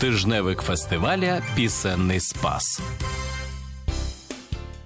Тижневик фестиваля Пісенний спас.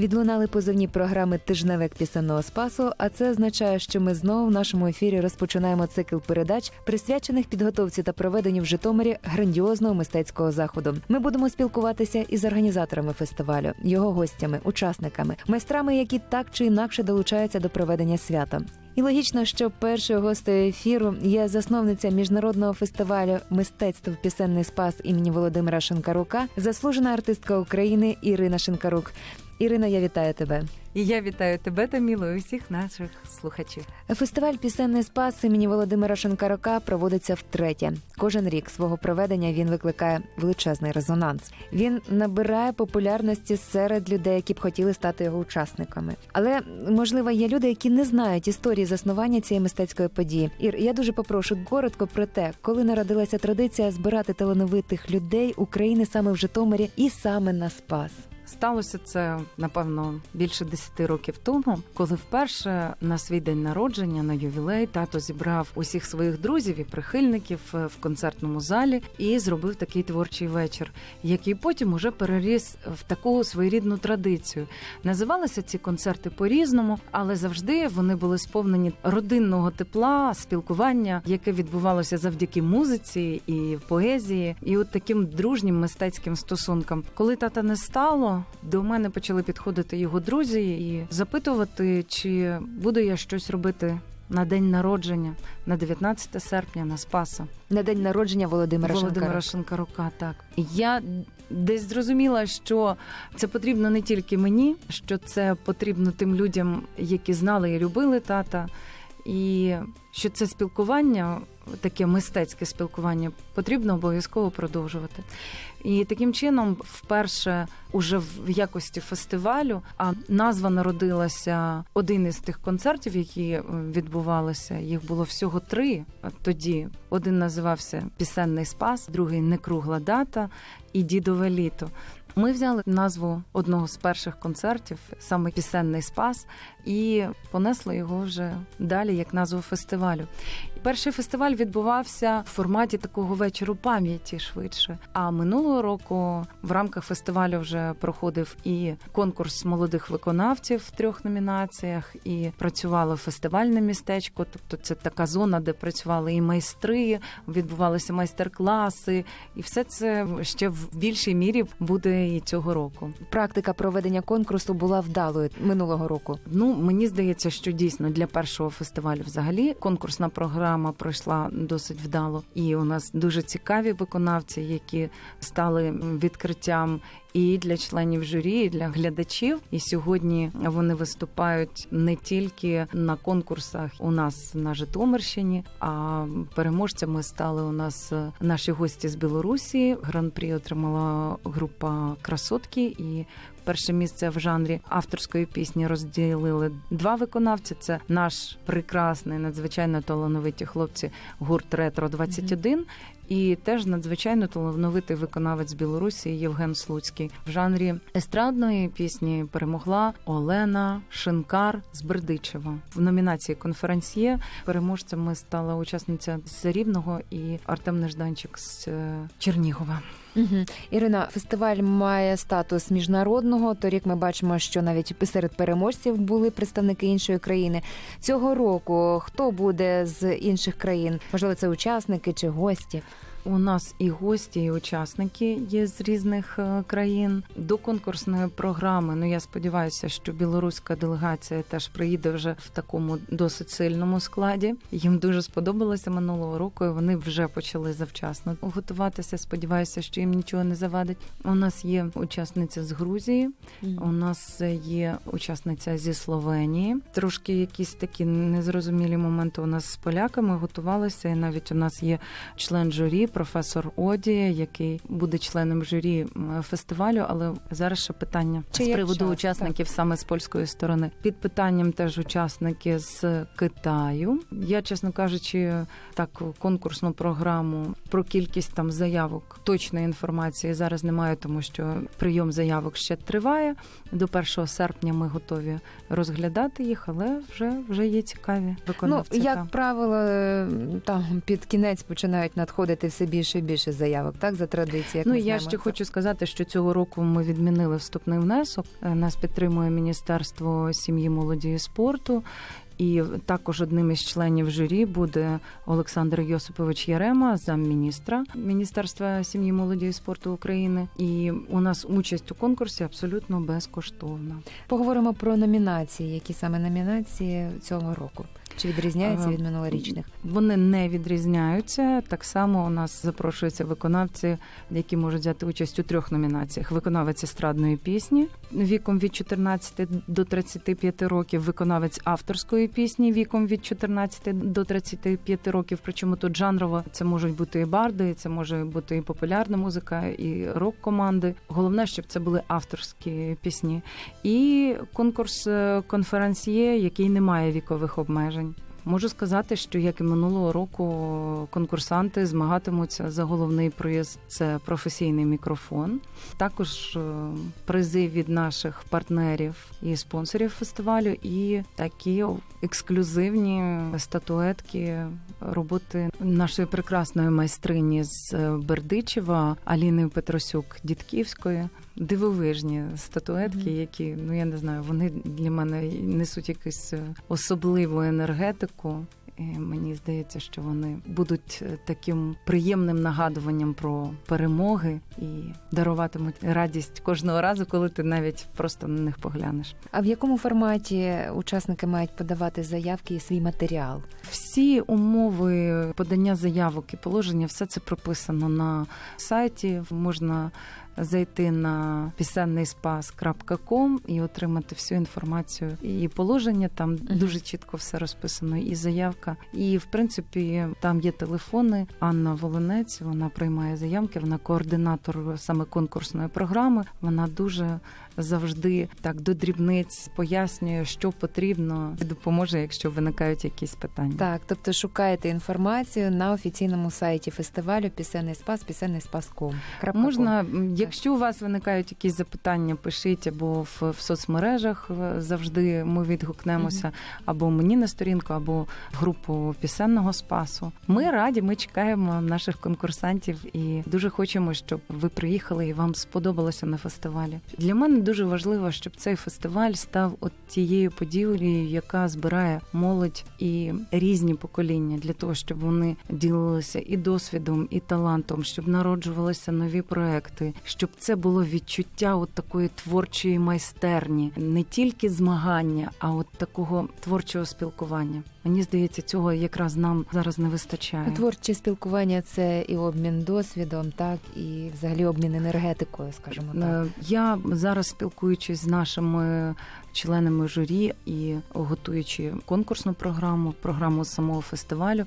Відлунали позивні програми Тижневик пісенного спасу. А це означає, що ми знову в нашому ефірі розпочинаємо цикл передач, присвячених підготовці та проведенню в Житомирі грандіозного мистецького заходу. Ми будемо спілкуватися із організаторами фестивалю, його гостями, учасниками, майстрами, які так чи інакше долучаються до проведення свята. І логічно, що першою гостею ефіру є засновниця міжнародного фестивалю мистецтв Пісенний спас імені Володимира Шинкарука, заслужена артистка України Ірина Шинкарук. Ірина, я вітаю тебе. І я вітаю тебе, Таміло, і всіх наших слухачів. Фестиваль Пісенний спас імені Володимира Шинкарука проводиться втретє. Кожен рік свого проведення він викликає величезний резонанс. Він набирає популярності серед людей, які б хотіли стати його учасниками. Але можливо є люди, які не знають історії заснування цієї мистецької події. Ір, я дуже попрошу коротко про те, коли народилася традиція збирати талановитих людей України саме в Житомирі і саме на спас. Сталося це напевно більше 10 років тому, коли вперше на свій день народження на ювілей тато зібрав усіх своїх друзів і прихильників е, в концертному залі і зробив такий творчий вечір, який потім уже переріс в таку своєрідну традицію. Називалися ці концерти по-різному, але завжди вони були сповнені родинного тепла, спілкування, яке відбувалося завдяки музиці і поезії, і от таким дружнім мистецьким стосункам. Коли тата не стало, до мене почали підходити його друзі і запитувати, чи буду я щось робити. На день народження на 19 серпня на Спаса На день народження Володимира, Володимира Шинкарука. Так я десь зрозуміла, що це потрібно не тільки мені, що це потрібно тим людям, які знали і любили тата, і що це спілкування, таке мистецьке спілкування, потрібно обов'язково продовжувати. І таким чином, вперше, уже в якості фестивалю, а назва народилася один із тих концертів, які е, відбувалися. Їх було всього три. Тоді один називався Пісенний спас, другий Некругла дата і Дідове літо. Ми взяли назву одного з перших концертів, саме пісенний спас, і понесли його вже далі як назву фестивалю. Перший фестиваль відбувався в форматі такого вечору пам'яті швидше. А минулого року в рамках фестивалю вже проходив і конкурс молодих виконавців в трьох номінаціях, і працювало фестивальне містечко. Тобто, це така зона, де працювали і майстри, відбувалися майстер-класи, і все це ще в більшій мірі буде і цього року. Практика проведення конкурсу була вдалою минулого року. Ну мені здається, що дійсно для першого фестивалю взагалі конкурсна програма пройшла досить вдало, і у нас дуже цікаві виконавці, які стали відкриттям. І для членів журі, і для глядачів. І сьогодні вони виступають не тільки на конкурсах у нас на Житомирщині, а переможцями стали у нас наші гості з Білорусі. Гран-прі отримала група красотки і. Перше місце в жанрі авторської пісні розділили два виконавці. Це наш прекрасний, надзвичайно талановиті хлопці гурт Ретро 21 і теж надзвичайно талановитий виконавець Білорусі Євген Слуцький. В жанрі естрадної пісні перемогла Олена Шинкар з Бердичева. В номінації конференсьє переможцями стала учасниця з Рівного і Артем Нежданчик з е, Чернігова. Угу. Ірина, фестиваль має статус міжнародного. Торік ми бачимо, що навіть серед переможців були представники іншої країни. Цього року хто буде з інших країн? Можливо, це учасники чи гості? У нас і гості, і учасники є з різних е, країн. До конкурсної програми. Ну я сподіваюся, що білоруська делегація теж приїде вже в такому досить сильному складі. Їм дуже сподобалося минулого року. і Вони вже почали завчасно готуватися. Сподіваюся, що їм нічого не завадить. У нас є учасниця з Грузії, у нас є учасниця зі Словенії. Трошки якісь такі незрозумілі моменти у нас з поляками готувалися, і навіть у нас є член журі професор Оді, який буде членом журі фестивалю. Але зараз ще питання Чи з приводу час, учасників саме з польської сторони. Під питанням теж учасники з Китаю. Я, чесно кажучи, так конкурсну програму про кількість там заявок точної інформації зараз немає, тому що прийом заявок ще триває. До 1 серпня ми готові розглядати їх, але вже вже є цікаві Ну, як так. правило, там під кінець починають надходити все більше і більше заявок, так за традицією. Як ну ми я знаємо. ще хочу сказати, що цього року ми відмінили вступний внесок. Е, Нас підтримує Міністерство сім'ї, молоді і спорту. І також одним із членів журі буде Олександр Йосипович Ярема, замміністра Міністерства сім'ї, молоді і спорту України. І у нас участь у конкурсі абсолютно безкоштовна. Поговоримо про номінації. Які саме номінації цього року? Чи відрізняються від минулорічних? Вони не відрізняються. Так само у нас запрошуються виконавці, які можуть взяти участь у трьох номінаціях: виконавець естрадної пісні віком від 14 до 35 років, виконавець авторської пісні віком від 14 до 35 років. Причому тут жанрово це можуть бути і барди, це може бути і популярна музика, і рок-команди. Головне, щоб це були авторські пісні. І конкурс е, конферансьє, який не має вікових обмежень. Можу сказати, що як і минулого року конкурсанти змагатимуться за головний приз це професійний мікрофон. Також е, призи від наших партнерів і спонсорів фестивалю, і такі ексклюзивні статуетки роботи нашої прекрасної майстрині з е, Бердичева Аліни Петросюк Дідківської. Дивовижні статуетки, які ну я не знаю, вони для мене несуть якусь е, особливу енергетику. І мені здається, що вони будуть е, таким приємним нагадуванням про перемоги і даруватимуть радість кожного разу, коли ти навіть просто на них поглянеш. А в якому форматі учасники мають подавати заявки і свій матеріал? Всі умови подання заявок і положення, все це прописано на сайті. Можна зайти на пісеннийспас.ком і отримати всю інформацію. І положення там дуже чітко все розписано, і заявка. І в принципі там є телефони. Анна Волонець вона приймає заявки. Вона координатор саме конкурсної програми. Вона дуже завжди так до дрібниць пояснює, що потрібно, і допоможе, якщо виникають якісь питання. Так, тобто шукаєте інформацію на офіційному сайті фестивалю Пісенний спас, пісенний спас.ком. Можна, м, якщо у вас виникають якісь запитання, пишіть або в, в соцмережах е, завжди ми відгукнемося, або мені на сторінку, або в групу пісенного спасу. Ми раді, ми чекаємо наших конкурсантів і дуже хочемо, щоб ви приїхали і вам сподобалося на фестивалі. Для мене дуже важливо, щоб цей фестиваль став от тією подією, яка збирає молодь і різні покоління для того, щоб вони ділилися і досвідом, і талантом, щоб народжувалися нові проекти, щоб це було відчуття от такої творчої майстерні, не тільки змагання, а от такого творчого спілкування. Мені здається, цього якраз нам зараз не вистачає. Творче спілкування це і обмін досвідом, так і взагалі обмін енергетикою, скажімо так. Е, Я зараз спілкуючись з нашими членами журі і готуючи конкурсну програму, програму самого фестивалю,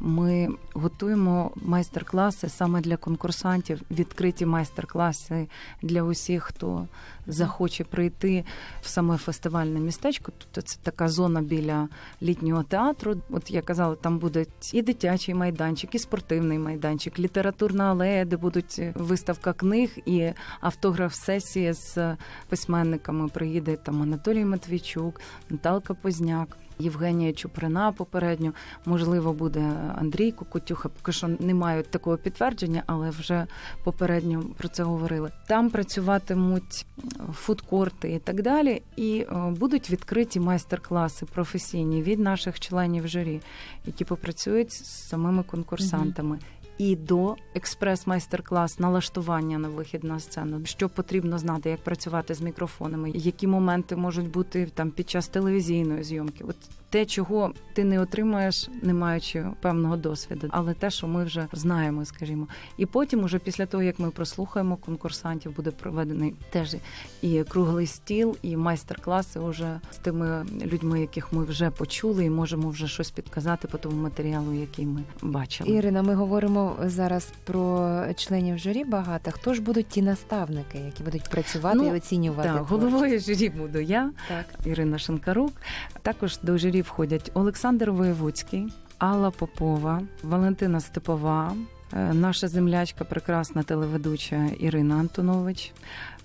ми готуємо майстер-класи саме для конкурсантів, відкриті майстер-класи для усіх, хто захоче прийти в саме фестивальне містечко. Тобто це така зона біля літнього театру. От я казала, там буде і дитячий майданчик, і спортивний майданчик, літературна алея, де будуть виставка книг і автограф-сесія з письменниками. Приїде там Анатолій Матвійчук, Наталка Позняк. Євгенія Чуприна попередньо, можливо, буде Андрій Кукутюха. Поки що не маю такого підтвердження, але вже попередньо про це говорили. Там працюватимуть фудкорти і так далі, і е, будуть відкриті майстер-класи професійні від наших членів журі, які попрацюють з самими конкурсантами. І до експрес-майстер-клас налаштування на вихід на сцену, що потрібно знати, як працювати з мікрофонами, які моменти можуть бути там під час телевізійної зйомки. От те, чого ти не отримаєш, не маючи певного досвіду, але те, що ми вже знаємо, скажімо. І потім, уже після того як ми прослухаємо конкурсантів, буде проведений теж і круглий стіл, і майстер-класи уже з тими людьми, яких ми вже почули, і можемо вже щось підказати по тому матеріалу, який ми бачили. Ірина, ми говоримо зараз про членів журі багато. Хто ж будуть ті наставники, які будуть працювати Ну, і оцінювати? Так, творчість? головою журі буду я, Так. Ірина Шинкарук. Також до журі входять Олександр Воєвудський, Алла Попова, Валентина Степова, е, наша землячка, прекрасна телеведуча Ірина Антонович,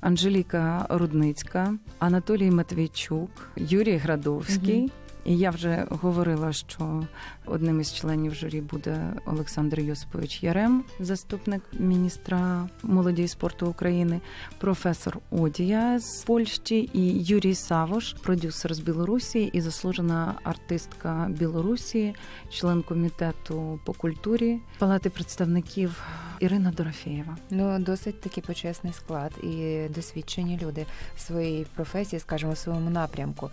Анжеліка Рудницька, Анатолій Матвійчук, Юрій Градовський. І я вже говорила, що одним із членів журі буде Олександр Йосипович Ярем, заступник міністра молоді і спорту України, професор Одія з Польщі і Юрій Савош, продюсер з Білорусі і заслужена артистка Білорусі, член комітету по культурі Палати представників Ірина Дорофєєва. Ну, досить такий почесний склад і досвідчені люди в своїй професії, скажімо, в своєму напрямку.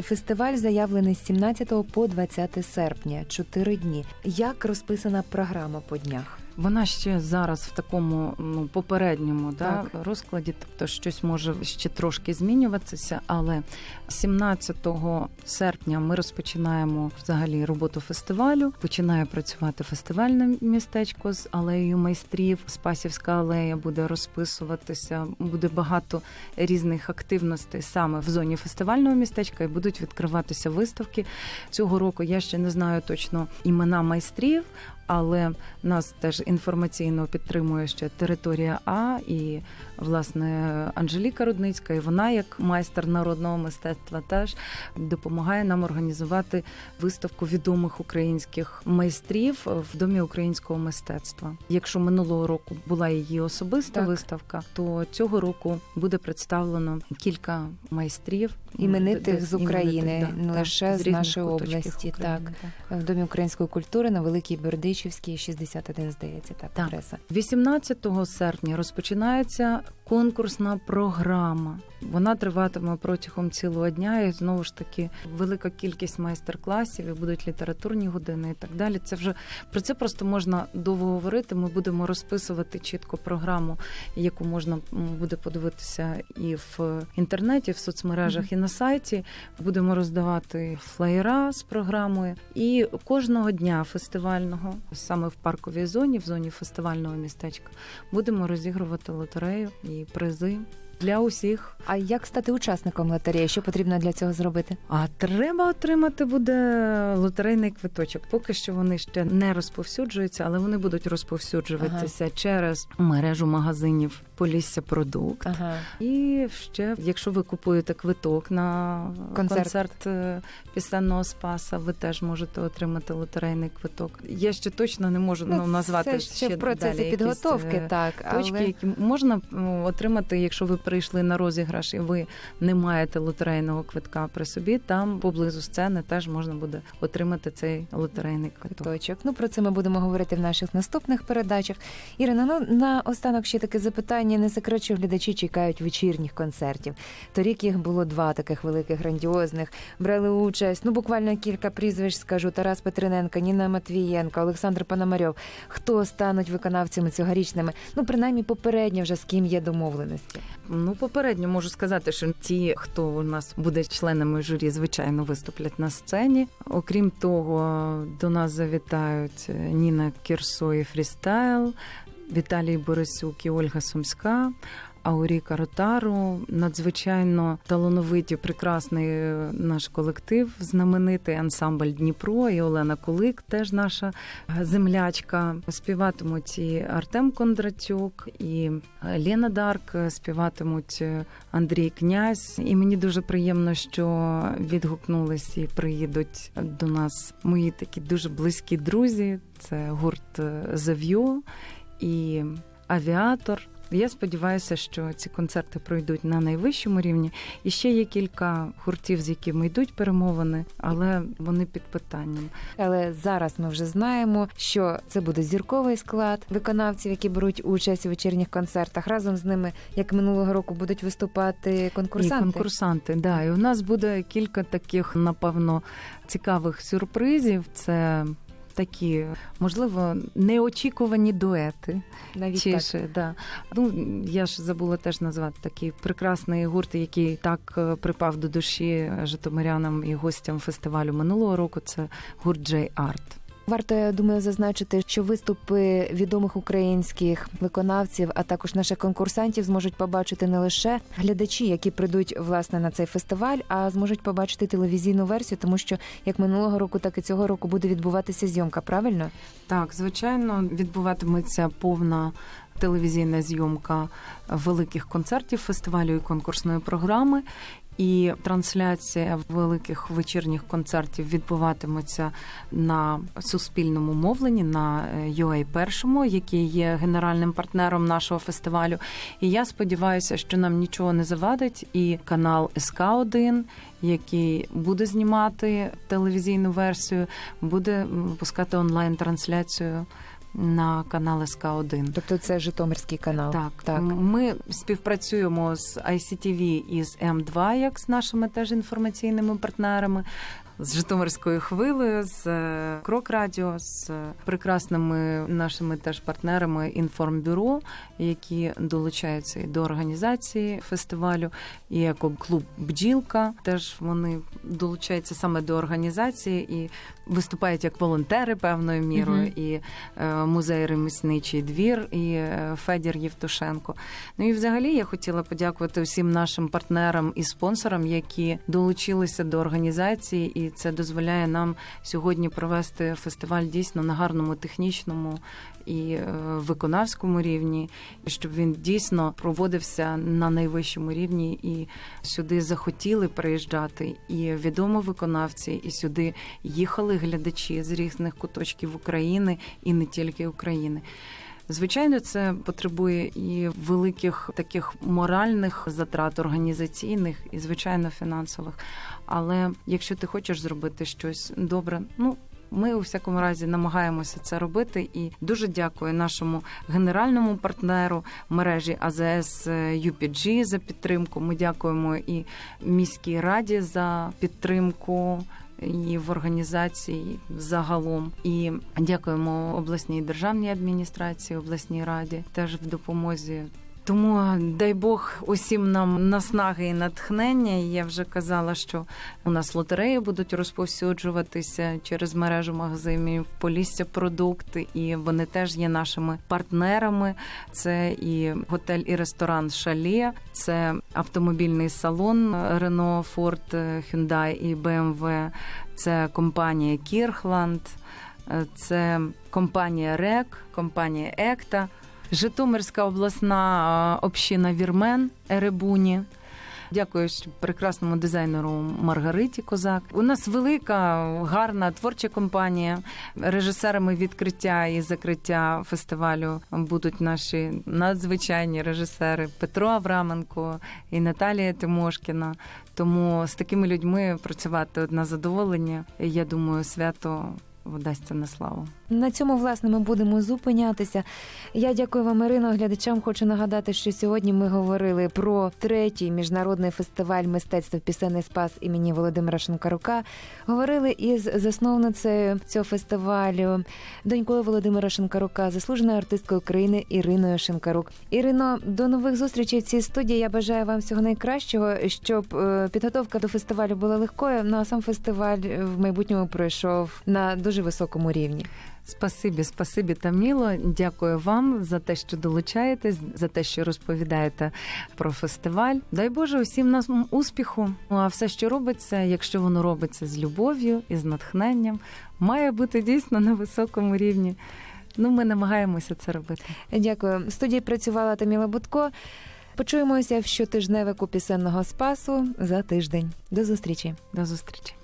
Фестиваль заявлений з 17 по 20 серпня, 4 дні. Як розписана програма по днях? Вона ще зараз в такому ну попередньому Так. да, розкладі, тобто щось може ще трошки змінюватися. Але 17 серпня ми розпочинаємо взагалі роботу фестивалю. Починає працювати фестивальне містечко з алеєю майстрів. Спасівська алея буде розписуватися. Буде багато різних активностей саме в зоні фестивального містечка, і будуть відкриватися виставки цього року. Я ще не знаю точно імена майстрів. Але нас теж інформаційно підтримує ще територія А і власне Анжеліка Рудницька. І вона, як майстер народного мистецтва, теж допомагає нам організувати виставку відомих українських майстрів в домі українського мистецтва. Якщо минулого року була її особиста Так. виставка, то цього року буде представлено кілька майстрів Іменитих з України, іменитих, не лише з різних нашої області, України, В Домі української культури на Великій Бердичівській, 61, здається, так, Так. адреса. 18 серпня розпочинається up. Конкурсна програма. Вона триватиме протягом цілого дня, і знову ж таки велика кількість майстер-класів, і будуть літературні години і так далі. Це вже про це просто можна довго говорити. Ми будемо розписувати чітко програму, яку можна буде подивитися і в інтернеті, в соцмережах, Мгм. і на сайті. Будемо роздавати флеєра з програмою. І кожного дня фестивального, саме в парковій зоні, в зоні фестивального містечка, будемо розігрувати лотерею і призи для усіх. А як стати учасником лотереї? Що потрібно для цього зробити? А треба отримати буде лотерейний квиточок. Поки що вони ще не розповсюджуються, але вони будуть розповсюджуватися через мережу магазинів Полісся Продукт. Ага. І ще, якщо ви купуєте квиток на Концерт. концерт, е, пісенного спаса, ви теж можете отримати лотерейний квиток. Я ще точно не можу ну, назвати це ще в процесі далі підготовки, е, так. Точки, але... які можна отримати, якщо ви прийшли на розіграш і ви не маєте лотерейного квитка при собі, там поблизу сцени теж можна буде отримати цей лотерейний квиток. Точок. Ну про це ми будемо говорити в наших наступних передачах. Ірина, ну на останок ще таке запитання. Не секрет, що глядачі чекають вечірніх концертів. Торік їх було два таких великих, грандіозних. Брали участь. Ну буквально кілька прізвищ скажу: Тарас Петриненко, Ніна Матвієнко, Олександр Пономарьов. Хто стануть виконавцями цьогорічними? Ну принаймні попередньо вже з ким є домовленості. Ну, попередньо можу сказати, що ті, хто у нас буде членами журі, звичайно, виступлять на сцені. Окрім того, до нас завітають е, Ніна Кірсо і Фрістайл, Віталій Борисюк і Ольга Сумська. Ауріка Ротару, надзвичайно талановиті, прекрасний е, наш колектив, знаменитий ансамбль Дніпро і Олена Кулик, теж наша е, землячка. Співатимуть і Артем Кондратюк, і е, Лена Дарк, співатимуть Андрій Князь. І мені дуже приємно, що відгукнулись і приїдуть до нас мої такі дуже близькі друзі. Це гурт Зав'ю і Авіатор. Я сподіваюся, що ці концерти пройдуть на найвищому рівні. І ще є кілька гуртів, з якими йдуть перемовини, але вони під питанням. Але зараз ми вже знаємо, що це буде зірковий склад виконавців, які беруть участь у вечірніх концертах. Разом з ними, як минулого року, будуть виступати конкурсанти. І конкурсанти, да. І у нас буде кілька таких, напевно, цікавих сюрпризів. Це такі, можливо, неочікувані дуети. Навіть Чи так. да. Ну, я ж забула теж назвати такий прекрасний гурт, який так е, припав до душі житомирянам і гостям фестивалю минулого року. Це гурт Джей Арт. Варто я думаю зазначити, що виступи відомих українських виконавців, а також наших конкурсантів зможуть побачити не лише глядачі, які прийдуть власне на цей фестиваль, а зможуть побачити телевізійну версію, тому що як минулого року, так і цього року буде відбуватися зйомка. Правильно? Так, звичайно, відбуватиметься повна телевізійна зйомка великих концертів фестивалю і конкурсної програми. І трансляція великих вечірніх концертів відбуватиметься на суспільному мовленні на е, UA першому, який є генеральним партнером нашого фестивалю. І я сподіваюся, що нам нічого не завадить, і канал СК 1 який буде знімати телевізійну версію, буде випускати онлайн-трансляцію на канал СК 1 Тобто це Житомирський канал. так, так. ми співпрацюємо з ICTV і з М2, як з нашими теж інформаційними партнерами, з Житомирською хвилею, з е, Крок Радіо, з прекрасними нашими теж партнерами інформбюро, які долучаються і до організації фестивалю, і як клуб Бджілка. Теж вони долучаються саме до організації і виступають як волонтери певною мірою. Мгм. і е, музей ремісничий двір і е, Федір Євтушенко. Ну і взагалі я хотіла подякувати всім нашим партнерам і спонсорам, які долучилися до організації, і це дозволяє нам сьогодні провести фестиваль дійсно на гарному технічному і е, виконавському рівні, щоб він дійсно проводився на найвищому рівні, і сюди захотіли приїжджати і відомі виконавці, і сюди їхали глядачі з різних куточків України і не тільки України. Звичайно, це потребує і великих таких моральних затрат організаційних і звичайно фінансових. Але якщо ти хочеш зробити щось добре, ну ми у всякому разі намагаємося це робити. І дуже дякую нашому генеральному партнеру мережі АЗС UPG за підтримку. Ми дякуємо і міській раді за підтримку. І в організації загалом, і дякуємо обласній державній адміністрації, обласній раді теж в допомозі. Тому дай Бог усім нам наснаги і натхнення. Я вже казала, що у нас лотереї будуть розповсюджуватися через мережу магазинів Полісся продукти, і вони теж є нашими партнерами. Це і готель і ресторан Шалє, це автомобільний салон Рено, Форд, Hyundai і BMW, це компанія Кірхланд, це компанія РЕК, компанія Екта. Житомирська обласна община Вірмен Еребуні. Дякую прекрасному дизайнеру Маргариті Козак. У нас велика, гарна творча компанія. Режисерами відкриття і закриття фестивалю будуть наші надзвичайні режисери Петро Авраменко і Наталія Тимошкіна. Тому з такими людьми працювати одне задоволення. Я думаю, свято вдасться на славу. На цьому власне ми будемо зупинятися. Я дякую вам, Ірино. Глядачам хочу нагадати, що сьогодні ми говорили про третій міжнародний фестиваль мистецтва Пісенний спас імені Володимира Шинкарука. Говорили із засновницею цього фестивалю, донькою Володимира Шинкарука, заслуженою артисткою України Іриною Шинкарук. Ірино, до нових зустрічей в цій студії. Я бажаю вам всього найкращого, щоб е, підготовка до фестивалю була легкою. Ну а сам фестиваль в майбутньому пройшов на дуже високому рівні. Спасибі, спасибі, Таміло. Дякую вам за те, що долучаєтесь, за те, що розповідаєте про фестиваль. Дай Боже, усім нам успіху. Ну а все, що робиться, якщо воно робиться з любов'ю і з натхненням, має бути дійсно на високому рівні. Ну, ми намагаємося це робити. Дякую. В студії працювала Таміла Будко. Почуємося в щотижневику пісенного спасу за тиждень. До зустрічі. До зустрічі.